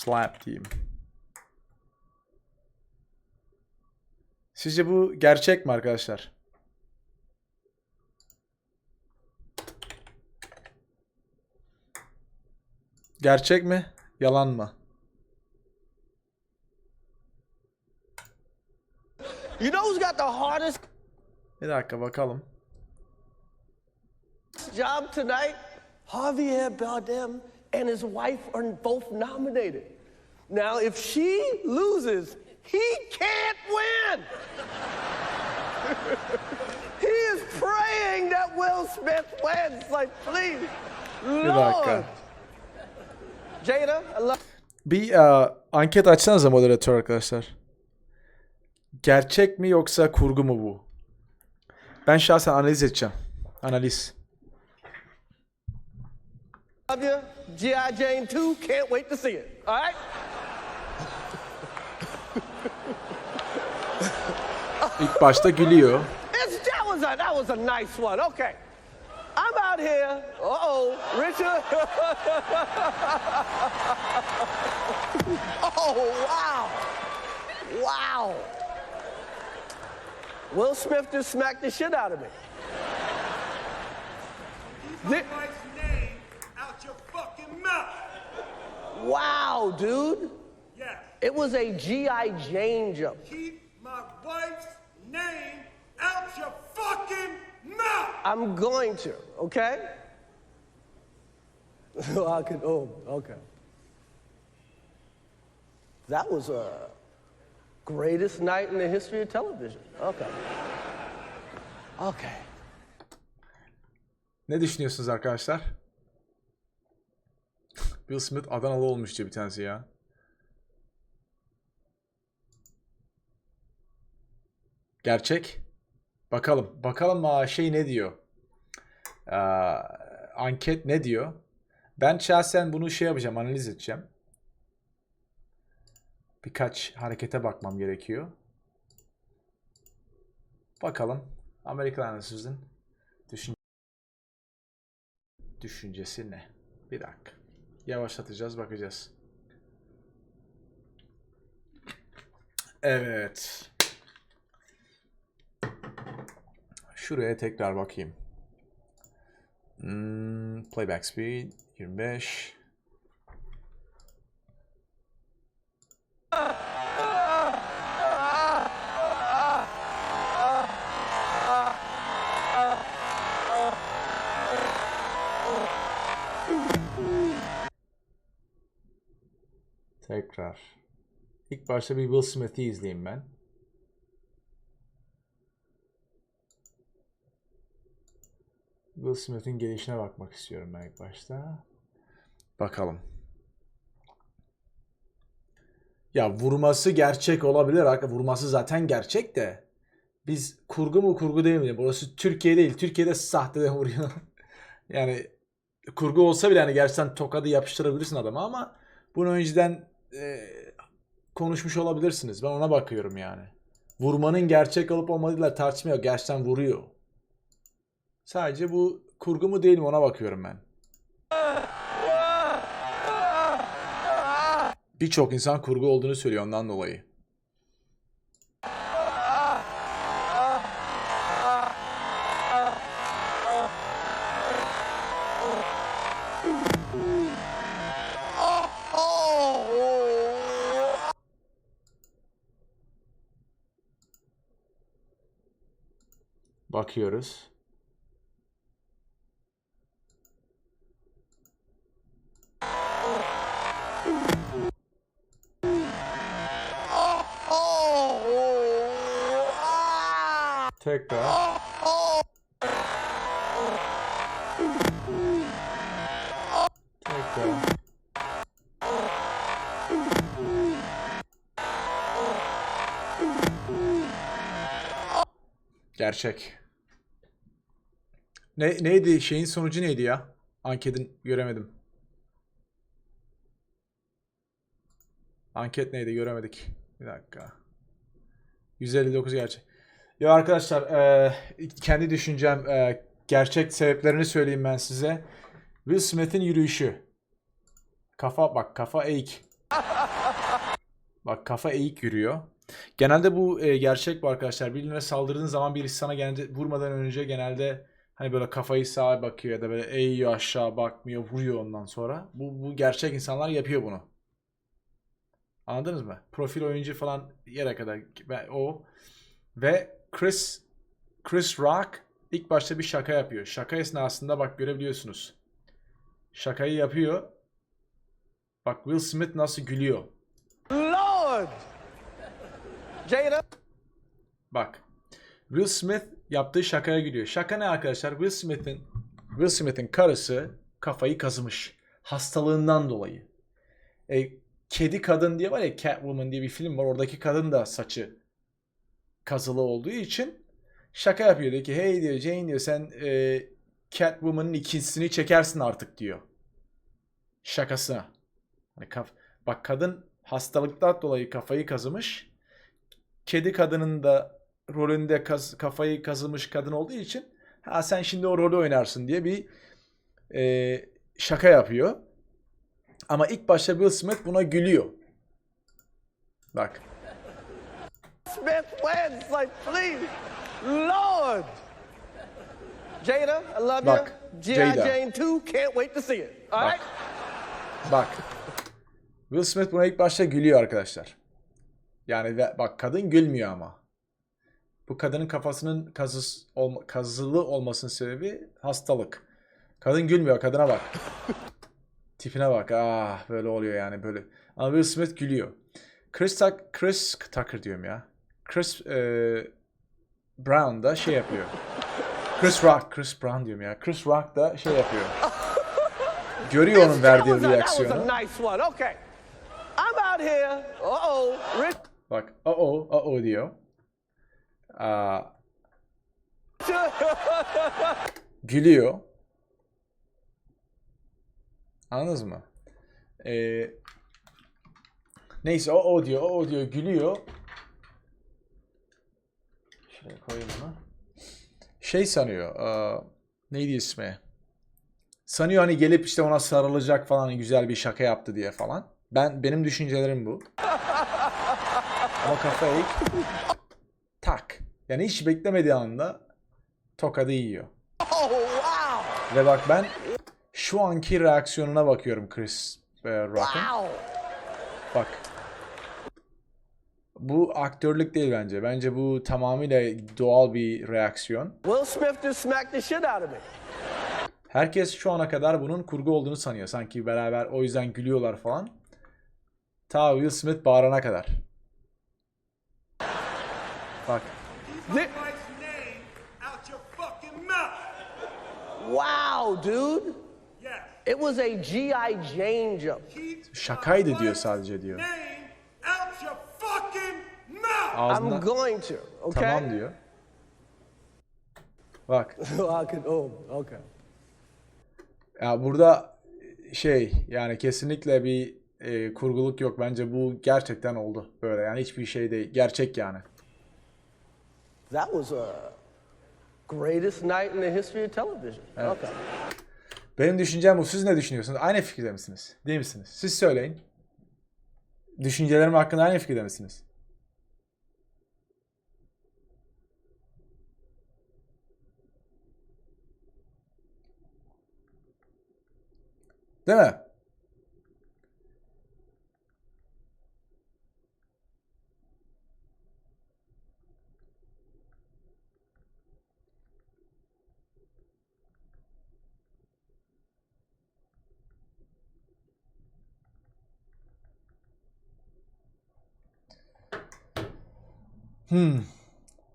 Slap diyeyim. Sizce bu gerçek mi arkadaşlar? Gerçek mi? Yalan mı? You know who's got the hardest Bir dakika bakalım. job tonight? Javier Bardem and his wife are both nominated. Now, if she loses, he can't win. he is praying that Will Smith wins. Like, please, Lord. Jada, I love. Bir e, anket açsanıza moderatör arkadaşlar. Gerçek mi yoksa kurgu mu bu? Ben şahsen analiz edeceğim. Analiz. Love you. G.I. Jane 2, can't wait to see it. All right? İlk başta gülüyor. It's, that was a that was a nice one. Okay. I'm out here. Uh oh, Richard. oh wow, wow. Will Smith just smacked the shit out of me. Keep my wife's name out your fucking mouth. Wow, dude. Yes. It was a GI Jane jump. Keep my wife's name out your fucking mouth. I'm going to. Okay. I could. Oh, okay. That was a greatest night in the history of television. Okay. Okay. Ne düşünüyorsunuz arkadaşlar? Will Smith Adanalı olmuş diye bir tanesi ya. Gerçek. Bakalım. Bakalım şey ne diyor? Aa, anket ne diyor? Ben şahsen bunu şey yapacağım, analiz edeceğim. Birkaç harekete bakmam gerekiyor. Bakalım. Amerikan Anasız'ın düşün düşüncesi ne? Bir dakika. Yavaşlatacağız, bakacağız. Evet. Şuraya tekrar bakayım. Hmm, playback speed 25. Tekrar. İlk başta bir Will Smith'i izleyeyim ben. Will Smith'in gelişine bakmak istiyorum ben ilk başta. Bakalım. Ya vurması gerçek olabilir. Vurması zaten gerçek de. Biz kurgu mu kurgu değil mi? Burası Türkiye değil. Türkiye'de sahte de vuruyor. yani kurgu olsa bile hani gerçekten tokadı yapıştırabilirsin adama ama bunu önceden e, konuşmuş olabilirsiniz. Ben ona bakıyorum yani. Vurmanın gerçek olup olmadığıyla tartışma yok. Gerçekten vuruyor. Sadece bu kurgu mu değil mi ona bakıyorum ben. Birçok insan kurgu olduğunu söylüyor ondan dolayı. Bakıyoruz. Tekrar. Tekrar. Gerçek. Ne neydi şeyin sonucu neydi ya? Anketin göremedim. Anket neydi göremedik. Bir dakika. 159 gerçek. Ya arkadaşlar e, kendi düşüncem e, gerçek sebeplerini söyleyeyim ben size. Will Smith'in yürüyüşü. Kafa bak kafa eğik. Bak kafa eğik yürüyor. Genelde bu e, gerçek bu arkadaşlar. Birine saldırdığın zaman birisi sana gelince, vurmadan önce genelde hani böyle kafayı sağa bakıyor ya da böyle eğiyor aşağı bakmıyor vuruyor ondan sonra. Bu, bu gerçek insanlar yapıyor bunu. Anladınız mı? Profil oyuncu falan yere kadar o ve Chris Chris Rock ilk başta bir şaka yapıyor. Şaka esnasında bak görebiliyorsunuz. Şakayı yapıyor. Bak Will Smith nasıl gülüyor. Lord! Jada? Bak. Will Smith yaptığı şakaya gülüyor. Şaka ne arkadaşlar? Will Smith'in Will Smith'in karısı kafayı kazımış. Hastalığından dolayı. E, Kedi Kadın diye var ya Catwoman diye bir film var. Oradaki kadın da saçı kazılı olduğu için şaka yapıyor. Diyor ki hey diyor Jane diyor sen e, Catwoman'ın ikincisini çekersin artık diyor. Şakasına. Hani kaf Bak kadın hastalıktan dolayı kafayı kazımış. Kedi kadının da rolünde kaz- kafayı kazımış kadın olduğu için ha sen şimdi o rolü oynarsın diye bir e, şaka yapıyor. Ama ilk başta Will Smith buna gülüyor. Bak. Smith wins, like, please. Lord! Jada, I love Bak, you. G.I. Jada. Jane 2, can't wait to see it. All Bak. right? Bak. Will Smith buna ilk başta gülüyor arkadaşlar. Yani bak kadın gülmüyor ama. Bu kadının kafasının kazıs, olma, kazılı olmasının sebebi hastalık. Kadın gülmüyor. Kadına bak. Tipine bak. Ah böyle oluyor yani böyle. Ama Will Smith gülüyor. Chris, Tuck, Chris Tucker diyorum ya. Chris e, Brown da şey yapıyor. Chris Rock, Chris Brown diyorum ya. Chris Rock da şey yapıyor. Görüyor onun verdiği reaksiyonu. Uh-oh. Bak, o o diyor. Aa, gülüyor. Anladınız mı? Ee, neyse o o diyor, o o diyor, gülüyor. Şuraya koyayım onu. Şey sanıyor, aa, neydi ismi? Sanıyor hani gelip işte ona sarılacak falan hani güzel bir şaka yaptı diye falan. Ben benim düşüncelerim bu. Ama kafa eğik. Tak. Yani hiç beklemediği anda tokadı yiyor. Oh. Ve bak ben şu anki reaksiyonuna bakıyorum Chris e, Rock'ın. Bak. Bu aktörlük değil bence. Bence bu tamamıyla doğal bir reaksiyon. Will Smith just smacked the shit out of me. Herkes şu ana kadar bunun kurgu olduğunu sanıyor. Sanki beraber o yüzden gülüyorlar falan. Ta Will Smith bağırana kadar. Bak. Keep my wife's name out your fucking mouth. Wow, dude. Yes. It was a G.I. Jane jump. Şakaydı diyor sadece diyor. Mouth. I'm going to. Okay. tamam diyor. Bak. Oh, okay. Ya burada şey yani kesinlikle bir e, kurguluk yok. Bence bu gerçekten oldu. Böyle yani hiçbir şey değil. Gerçek yani. That was a greatest night in the history of television. Okay. Benim düşüncem bu. Siz ne düşünüyorsunuz? Aynı fikirde misiniz? Değil misiniz? Siz söyleyin. Düşüncelerim hakkında aynı fikirde misiniz? Değil mi?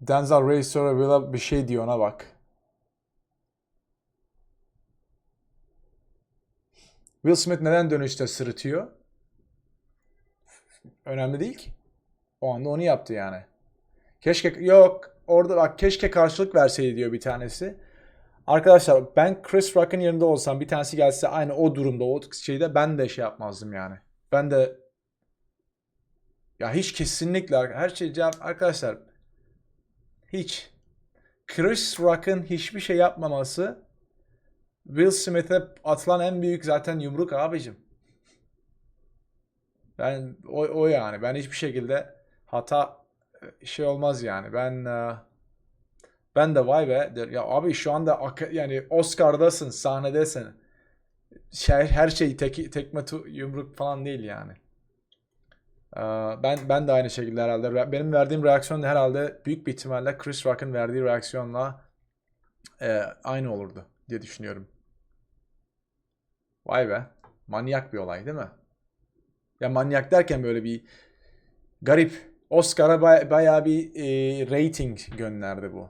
Denzel Reis sonra Will'a bir şey diyor ona bak. Will Smith neden dönüşte sırıtıyor? Önemli değil ki. O anda onu yaptı yani. Keşke yok orada bak keşke karşılık verseydi diyor bir tanesi. Arkadaşlar ben Chris Rock'ın yerinde olsam bir tanesi gelse aynı o durumda o şeyde ben de şey yapmazdım yani. Ben de ya hiç kesinlikle her şey cevap arkadaşlar hiç. Chris Rock'ın hiçbir şey yapmaması Will Smith'e atılan en büyük zaten yumruk abicim. Ben o, o yani ben hiçbir şekilde hata e, şey olmaz yani. Ben e, ben de vay be der. Ya abi şu anda yani Oscar'dasın, sahnedesin. Şey, her şey tek, tekme yumruk falan değil yani. Ee, Ben ben de aynı şekilde herhalde benim verdiğim reaksiyon da herhalde büyük bir ihtimalle Chris Rock'ın verdiği reaksiyonla e, aynı olurdu diye düşünüyorum. Vay be. Manyak bir olay değil mi? Ya manyak derken böyle bir garip. Oscar'a baya- bayağı bir e, rating gönderdi bu.